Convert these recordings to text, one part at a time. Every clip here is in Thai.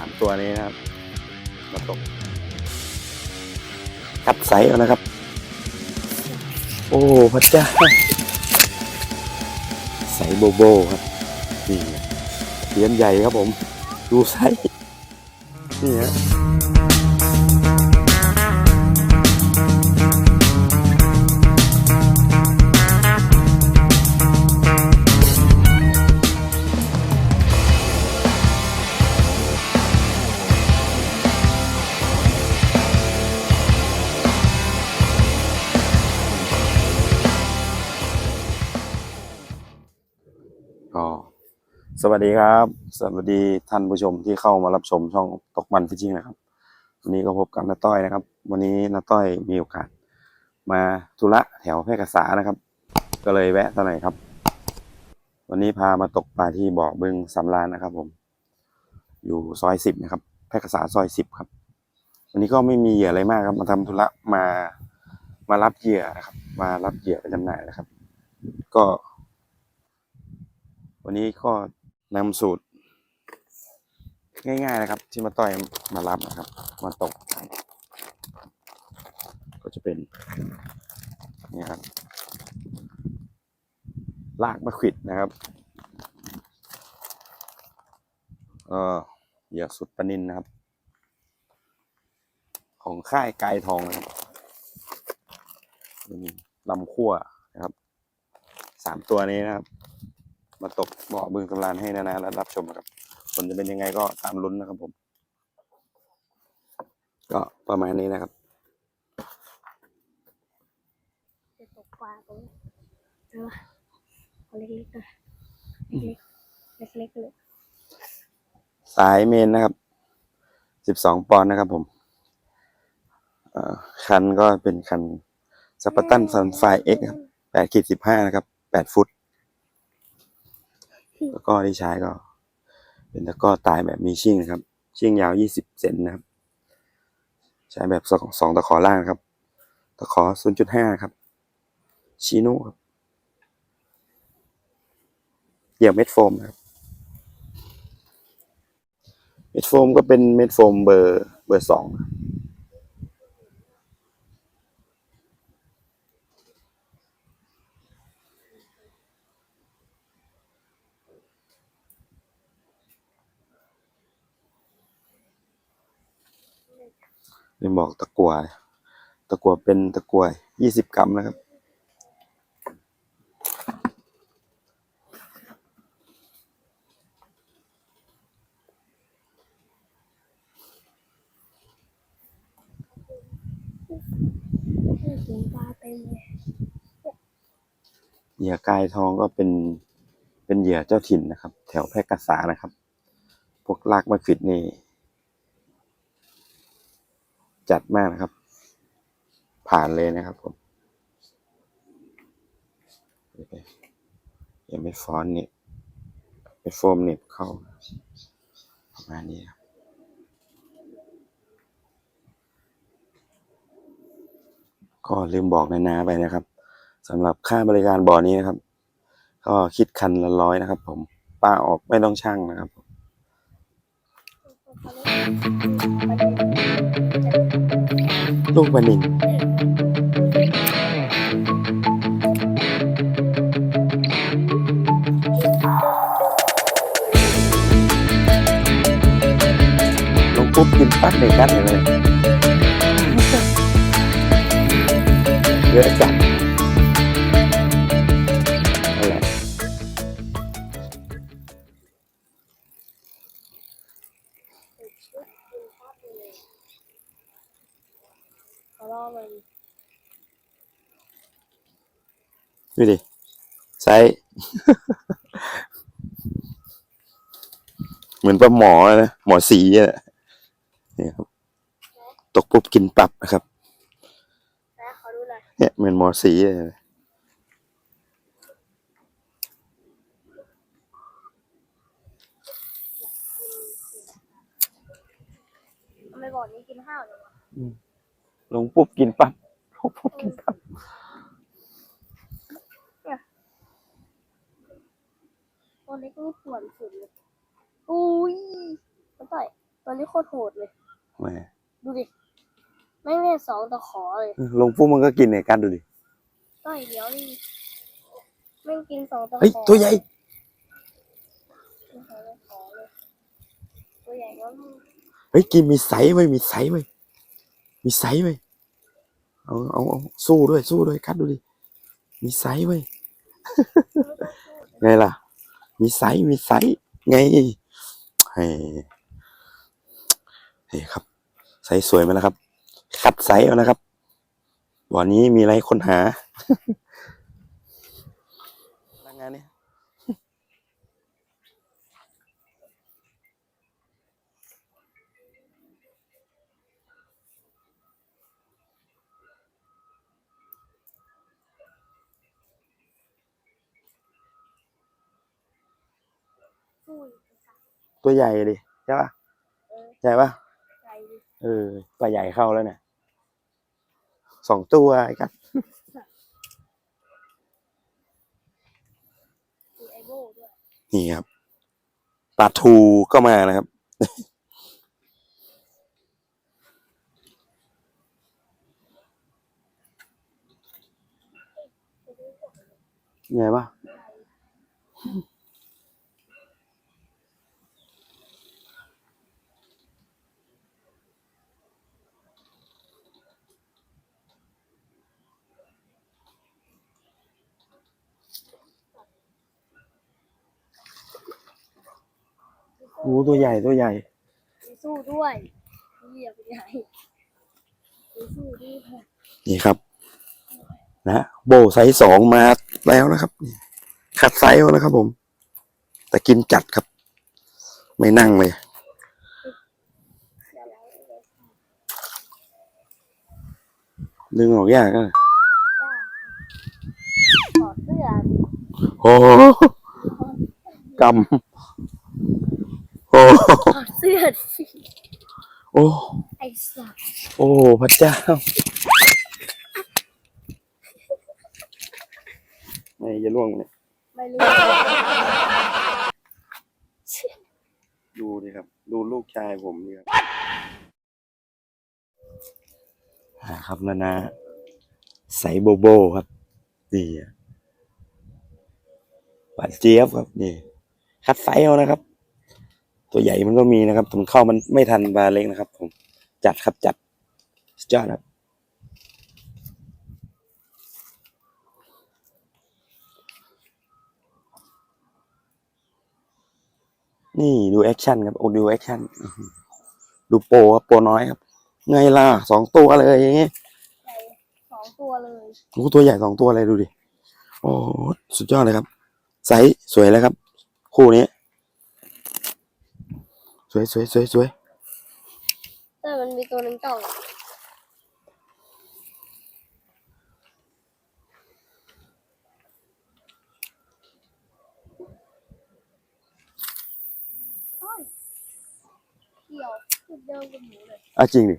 ามตัวนี้นะครับ มาตกกัดไซส์เอานะครับ โอ้พระเจ้าใสโบโบครับนี่เทียนใหญ่ครับผม ดูไซส์นี่ฮะ สวัสดีครับ สวัสดีท่านผู้ชมที่เข้ามารับชมช่องตกมันฟิชชิ่งนะครับ วันนี้ก็พบกับน้าต้อยนะครับ วันนี้น้าต้อยมีโอกาส มาธุระแถวแพร่กษานะครับ ก็เลยแวะสักหน่อยครับ วันนี้พามาตกปลาที่บ่อบึงสำราญนะครับ ผม อยู่ซอยสิบนะครับ แพร่กษาซอยสิบครับ วันนี้ก็ไม่มีเหยื่ออะไรมากครับ มาทำธุระมามารับเหยื่อนะครับ มารับเหยื่อไปจำหน่ายนะครับ ก็ วันนี้ก็ นำสูตร ง่าย ๆนะครับ ที่มาต่อยมารับนะครับ มาตก ก็จะเป็นนี่ครับลากมะขิดนะครับเออเหยื่อสุดปนินนะครับ ของค่ายไกลทองนะครับลำขั้วนะครับสามตัวนี้นะครับ มาตกบ่อบึงสำรานให้นานาและรับชมนะครับ ผลจะเป็นยังไงก็ตามลุ้นนะครับผม ก็ประมาณนี้นะครับจะตกปลาตรงนี้เออเอาเล็กๆนะเล็กๆเล็กๆเลยสายเมนนะครับสิบสองปอนด์นะครับผมเอ่อคันก็เป็นคันสปาตันซันไฟเอ็กครับแปดขีดสิบห้านะครับแปดฟุต แล้วก็ที่ใช้ก็ เป็นตะกร้อตายแบบมีชิ่งนะครับ ชิ่งยาวยี่สิบเซนนะครับ ใช้แบบสองสองตะขอล่างครับ ตะขอศูนย์จุดห้าครับ ชิโน่ครับเหยื่อเม็ดโฟมครับ เม็ดโฟมก็เป็นเม็ดโฟมเบอร์เบอร์สองลืมบ อกตะกัวตะกัวเป็นตะกัวยี่สิบกรัมนะครับถุงปลาเต็มเลยเหยื่อกายทองก็เป็นเป็นเหยื่อเจ้าถิ่นนะครับ แถวแพร่กษานะครับ พวกลากมะขิดนี่ จัดมากนะครับ ผ่านเลยนะครับผมยังไม่ฟอนเนี่ยไม่โฟมเน็บเข้า ประมาณนี้ครับก็ลืมบอกนานาไปนะครับสำหรับค่าบริการบ่อนี้นะครับ ก็คิดคันละร้อยนะครับ ผมป้าออกไม่ต้องช่างนะครับ ลูกมาหนึ่งลงปุ๊บกินปั๊บเลยกัดเลยเยอะจัด เขาล่อมันดูดิไซส์ เหมือนปลาหมอเลยนะ หมอสีอะนี่ครับ ตกปุ๊บกินปับนะครับ นะเขาดูหน่อยเนี่ยเหมือนหมอสีเลย ทำไมบ่อนี้กินข้าวเลยวะ ลงปุ๊บกินปับลงปุ๊บกินปับตัวเล็กนี่ป่วนสุดเลยอุ้ยตัวต่อยตัวนี้โคตรโหดเลยแหมดูดิไม่แม่สองตะขอเลยลงปุ๊บมันก็กินเนี่ยกันดูดิต้อยเดี๋ยวนี่แม่งกินสองตะขอเฮ้ยตัวใหญ่กินสองตะขอเลยตัวใหญ่แล้วมันเฮ้ยกินมีไซส์ไหมมีไซส์ไหม มีไซส์ไหมเอาเอาเอาสู้ด้วยสู้ด้วยคัดดูดิมีไซส์ไหมไงล่ะ มีไซส์มีไซส์ไงเฮ้เฮ้ครับไซส์สวยไหมล่ะครับคัดไซส์เอานะครับวันนี้มีอะไรค้นหา พนักงานเนี่ย สู้อีกสั ตว์ตัวใหญ่ดิใช่ปะเออใหญ่ปะใหญ่ดิเออปลาใหญ่เข้าแล้วเนี่ยสองตัวไอ้กัดมีไอโบด้วยนี่ครับปลาทูก็มานะครับไงปะโอ้ตัวใหญ่ตัวใหญ่มีสู้ด้วยเหยียบใหญ่มีสู้ด้วยนี่ครับ นะโบไซส์สองมาแล้วนะครับนี่ขัดไซส์เอานะครับผม แต่กินจัดครับ ไม่นั่งเลยดึงออกยากก็ถอดเสื้อโอ้โหกำ โอ้ถอดเสื้อดิโอ้ไอ้สัตว์โอ้พระเจ้าไม่จะล่วงเลยไม่รู้ดูดิครับ ดูลูกชายผมนี่ครับอ่าครับแล้วนะใส่โบโบครับนี่อะหวานเจี๊ยบครับนี่ คัดไซส์เอานะครับ ตัวใหญ่มันก็มีนะครับผมเข้ามันไม่ทันบาเล็กนะครับผมจัดครับจัดสุดยอดครับนี่ดูแอคชั่นครับโอ้ดูแอคชั่นอื้อหือดูโปรครับโปรน้อยครับไงล่ะสองตัวเลยอย่างงี้ใหญ่สองตัวเลยโอ้ตัวใหญ่สองตัวเลยดูดิโอ้สุดยอดเลยครับไซส์สวยเลยครับ คู่นี้ สวยสวยสวยสวยแต่มันมีตัวหนึงจ่องโอ้ยเกี่ยวจุดเดิมกับหมูเลย อะจริงดิ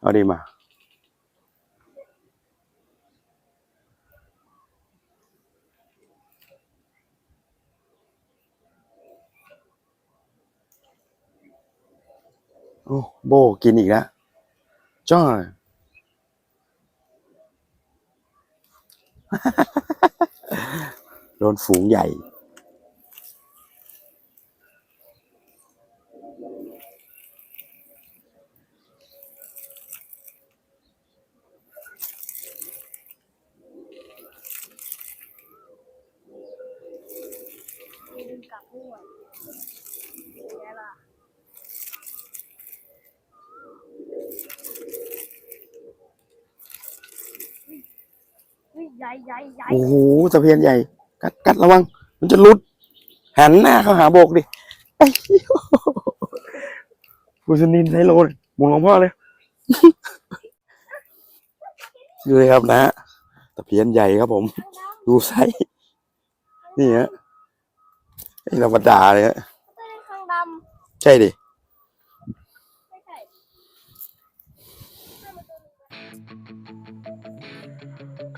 เอาดี โอ้โบกินอีกแล้วจ้อยโดนฝูงใหญ่ มีดึงกลับด้วยเป็นไงล่ะเฮ้ย ใหญ่ใหญ่ใหญ่โอ้โหตะเพียนใหญ่ กัดกัดระวัง มันจะหลุด หันหน้าเข้าหาโบกดิไอ้เหี้ยคุณสนินไซโลเลยหมุนหลวงพ่อเลยดูเลยครับนะตะเพียนใหญ่ครับผม ดูไซส์นี่ฮะไม่ธรรมดาเลยฮะเต้นข้างดใช่ดิ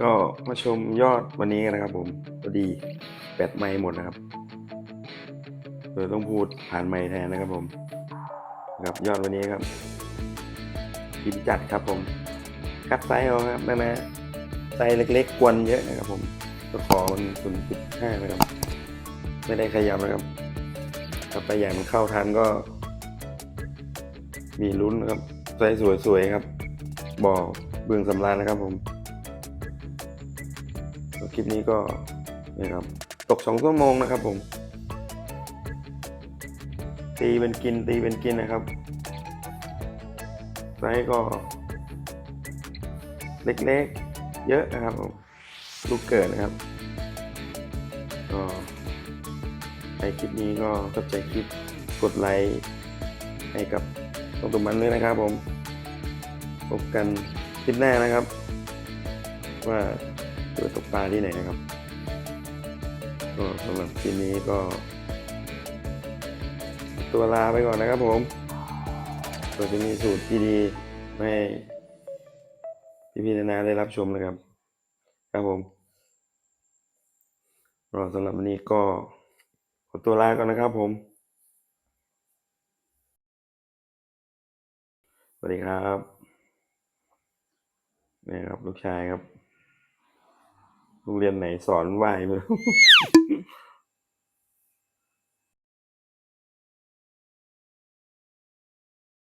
ก็มาชมยอดวันนี้กันนะครับผมพอดีแบตไม่หมดนะครับเออต้องพูดผ่านไม่แทนนะครับผมครับยอดวันนี้ครับกินจัดครับผมคัดไซส์เอาครับแม่แม่ไซส์เล็ก ๆ กวนเยอะนะครับ ผมก็ขอมันศูนย์จุดห้านะครับ ไม่ได้ขยับนะครับถ้าไปใหญ่มันเข้าทันก็ มีลุ้นนะครับไซส์สวยๆครับบ่อเบื้องสำราญนะครับผม คลิปนี้ก็นี่ครับตกสองชั่วโมงนะครับผม ตีเป็นกินตีเป็นกินนะครับไซส์ก็ เล็กๆ เยอะนะครับผมลูกเกิดนะครับก็ในคลิปนี้ก็เข้าใจคลิปกดไลค์ให้กับตรงตุ่มมันด้วยนะครับผมพบกันคลิปหน้านะครับ ว่า จะไปตกปลาที่ไหนนะครับ ก็สำหรับคลิปนี้ก็ ตัวลาไปก่อนนะครับผมก็จะมีสูตรดีๆให้พี่พี่ๆนานาได้รับชมนะครับ ครับผมก็สำหรับวันนี้ก็ขอตัวลาก่อนนะครับผม สวัสดีครับนี่ครับ ลูกชายครับ โรงเรียนไหนสอนไหวไม่รู้